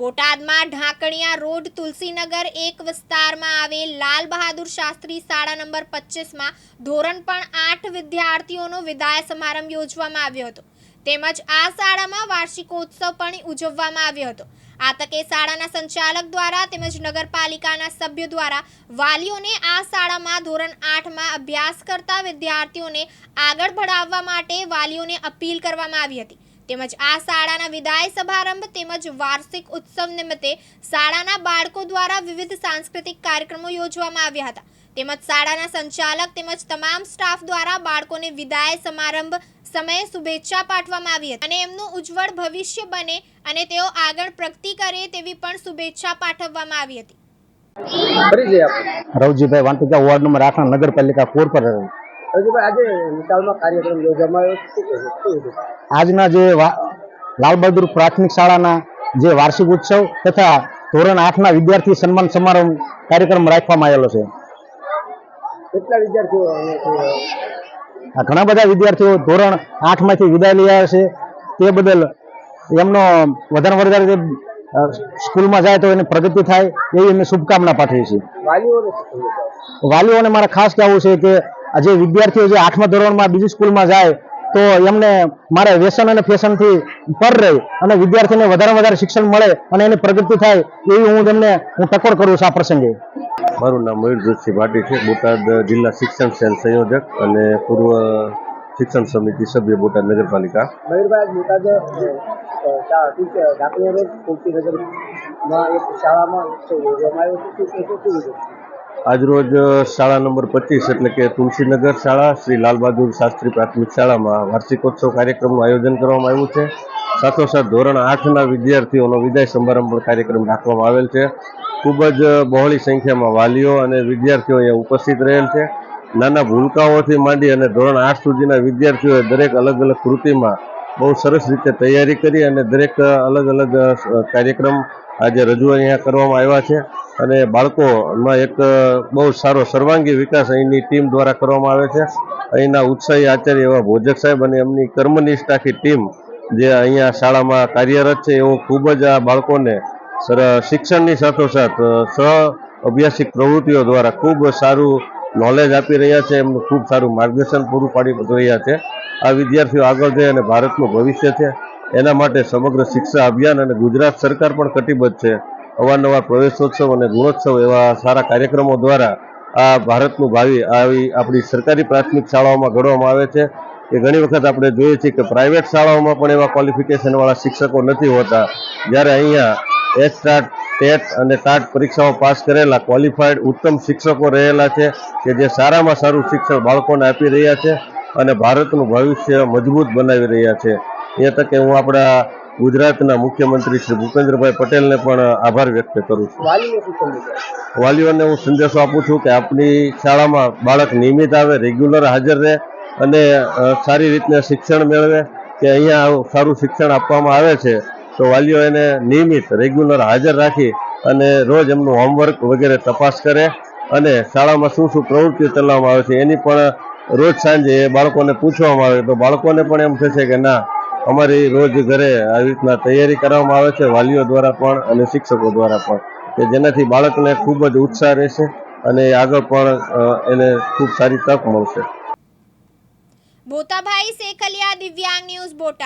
બોટાદમાં ઢાંકણિયા રોડ તુલસીનગર એક વિસ્તારમાં આવેલ લાલ બહાદુર શાસ્ત્રી શાળા નંબર પચીસમાં ધોરણ પણ આઠ વિદ્યાર્થીઓનો વિદાય સમારંભ યોજવામાં આવ્યો હતો. તેમજ આ શાળામાં વાર્ષિકોત્સવ પણ ઉજવવામાં આવ્યો હતો. આ તકે શાળાના સંચાલક દ્વારા તેમજ નગરપાલિકાના સભ્યો દ્વારા વાલીઓને આ શાળામાં ધોરણ આઠમાં અભ્યાસ કરતા વિદ્યાર્થીઓને આગળ ભણાવવા માટે વાલીઓને અપીલ કરવામાં આવી હતી. તેમજ આ શાળાના વિદાય સમારંભ તેમજ વાર્ષિક ઉત્સવ નિમિત્તે શાળાના બાળકો દ્વારા વિવિધ સાંસ્કૃતિક કાર્યક્રમો યોજવામાં આવ્યા હતા. તેમજ શાળાના સંચાલક તેમજ તમામ સ્ટાફ દ્વારા બાળકોને વિદાય સમારંભ સમયે શુભેચ્છા પાઠવવામાં આવી હતી અને એમનું ઉજ્જવળ ભવિષ્ય બને અને તેઓ આગળ પ્રગતિ કરે તેવી પણ શુભેચ્છા પાઠવવામાં આવી હતી. રવજીભાઈ વાંટિકા વોર્ડ નંબર આઠ નગરપાલિકા કોર્પોરેટર આજે કાર્યક્રમ યોજવામાં આવ્યો? આજના જે લાલબહાદુર પ્રાથમિક શાળાના જે વાર્ષિક ઉત્સવ તથા ધોરણ આઠના વિદ્યાર્થી સન્માન સમારંભ કાર્યક્રમ રાખવામાં આવેલો છે. કેટલા વિદ્યાર્થીઓ આ ઘણા બધા વિદ્યાર્થીઓ ધોરણ આઠમાંથી વિદાય લઈ આવ્યા છે. તે બદલ એમનો વધારે વધારે સ્કૂલમાં જાય તો એની પ્રગતિ થાય એવી એમને શુભકામના પાઠવીએ છીએ. વાલીઓને મારે ખાસ કહેવું છે કે જે વિદ્યાર્થીઓ જે આઠમા ધોરણમાં બીજી સ્કૂલમાં જાય તો એમને મારે વ્યસન અને ફેશનથી પર રહી અને વિદ્યાર્થીને વધારે વધારે શિક્ષણ મળે અને એની પ્રગતિ થાય એવી હું તેમને હું ટકોર કરું છું આ પ્રસંગે. મારું નામ મયુર જોશી ભાટી છે. બોટાદ જિલ્લા શિક્ષણ સેલ સંયોજક અને પૂર્વ શિક્ષણ સમિતિ સભ્ય બોટાદ નગરપાલિકા. મયુરભાઈ બોટાદ શાળામાં આજરોજ શાળા નંબર પચીસ એટલે કે તુલસીનગર શાળા, શ્રી લાલબહાદુર શાસ્ત્રી પ્રાથમિક શાળામાં વાર્ષિકોત્સવ કાર્યક્રમનું આયોજન કરવામાં આવ્યું છે. સાથોસાથ ધોરણ આઠના વિદ્યાર્થીઓનો વિદાય સમારંભ કાર્યક્રમ રાખવામાં આવેલ છે. ખૂબ જ બહોળી સંખ્યામાં વાલીઓ અને વિદ્યાર્થીઓ અહીંયા ઉપસ્થિત રહેલ છે. નાના ભૂલકાઓથી માંડી અને ધોરણ આઠ સુધીના વિદ્યાર્થીઓએ દરેક અલગ અલગ કૃતિમાં બહુ સરસ રીતે તૈયારી કરી અને દરેક અલગ અલગ કાર્યક્રમ આજે રજૂ અહીંયા કરવામાં આવ્યા છે અને બાળકોમાં એક બહુ સારો સર્વાંગી વિકાસ અહીંની ટીમ દ્વારા કરવામાં આવે છે. અહીંના ઉત્સાહી આચાર્ય એવા ભોજક સાહેબ અને એમની કર્મનિષ્ઠ આખી ટીમ જે અહીંયા શાળામાં કાર્યરત છે, એવો ખૂબ જ આ બાળકોને શિક્ષણની સાથોસાથ સહ અભ્યાસિક પ્રવૃત્તિઓ દ્વારા ખૂબ સારું નોલેજ આપી રહ્યા છે, એમનું ખૂબ સારું માર્ગદર્શન પૂરું પાડી રહ્યા છે. આ વિદ્યાર્થીઓ આગળ જઈ અને ભારતનું ભવિષ્ય છે. એના માટે સમગ્ર શિક્ષા અભિયાન અને ગુજરાત સરકાર પણ કટિબદ્ધ છે. અવારનવાર પ્રવેશોત્સવ અને ગુણોત્સવ એવા સારા કાર્યક્રમો દ્વારા આ ભારતનું ભાવિ આવી આપણી સરકારી પ્રાથમિક શાળાઓમાં ઘડવામાં આવે છે. કે ઘણી વખત આપણે જોઈએ છીએ કે પ્રાઇવેટ શાળાઓમાં પણ એવા ક્વોલિફિકેશનવાળા શિક્ષકો નથી હોતા. જ્યારે અહીંયા એચ ટાટ ટેટ અને ટાટ પરીક્ષાઓ પાસ કરેલા ક્વોલિફાઈડ ઉત્તમ શિક્ષકો રહેલા છે કે જે સારામાં સારું શિક્ષણ બાળકોને આપી રહ્યા છે અને ભારતનું ભવિષ્ય મજબૂત બનાવી રહ્યા છે. એ તકે હું આપણા ગુજરાતના મુખ્યમંત્રી શ્રી ભૂપેન્દ્રભાઈ પટેલને પણ આભાર વ્યક્ત કરું છું? વાલીઓને હું સંદેશો આપું છું કે આપણી શાળામાં બાળક નિયમિત આવે રેગ્યુલર હાજર રહે અને સારી રીતના શિક્ષણ મેળવે કે અહીંયા સારું શિક્ષણ આપવામાં આવે છે તો વાલીઓ એને નિયમિત રેગ્યુલર હાજર રાખી અને રોજ એમનું હોમવર્ક વગેરે તપાસ કરે અને શાળામાં શું શું પ્રવૃત્તિઓ ચલાવવામાં આવે છે એની પણ રોજ સાંજે એ બાળકોને પૂછવામાં આવે તો બાળકોને પણ એમ થશે કે ના અમારી રોજ ઘરે આવી રીતના તૈયારી કરવામાં આવે છે, વાલીઓ દ્વારા પણ અને શિક્ષકો દ્વારા પણ, કે જેનાથી બાળકને ખૂબ જ ઉત્સાહ રહેશે અને આગળ પણ એને ખૂબ સારી તક મળશે. બોતાભાઈ સેકલિયા દિવ્યાંગ ન્યૂઝ બોટાદ.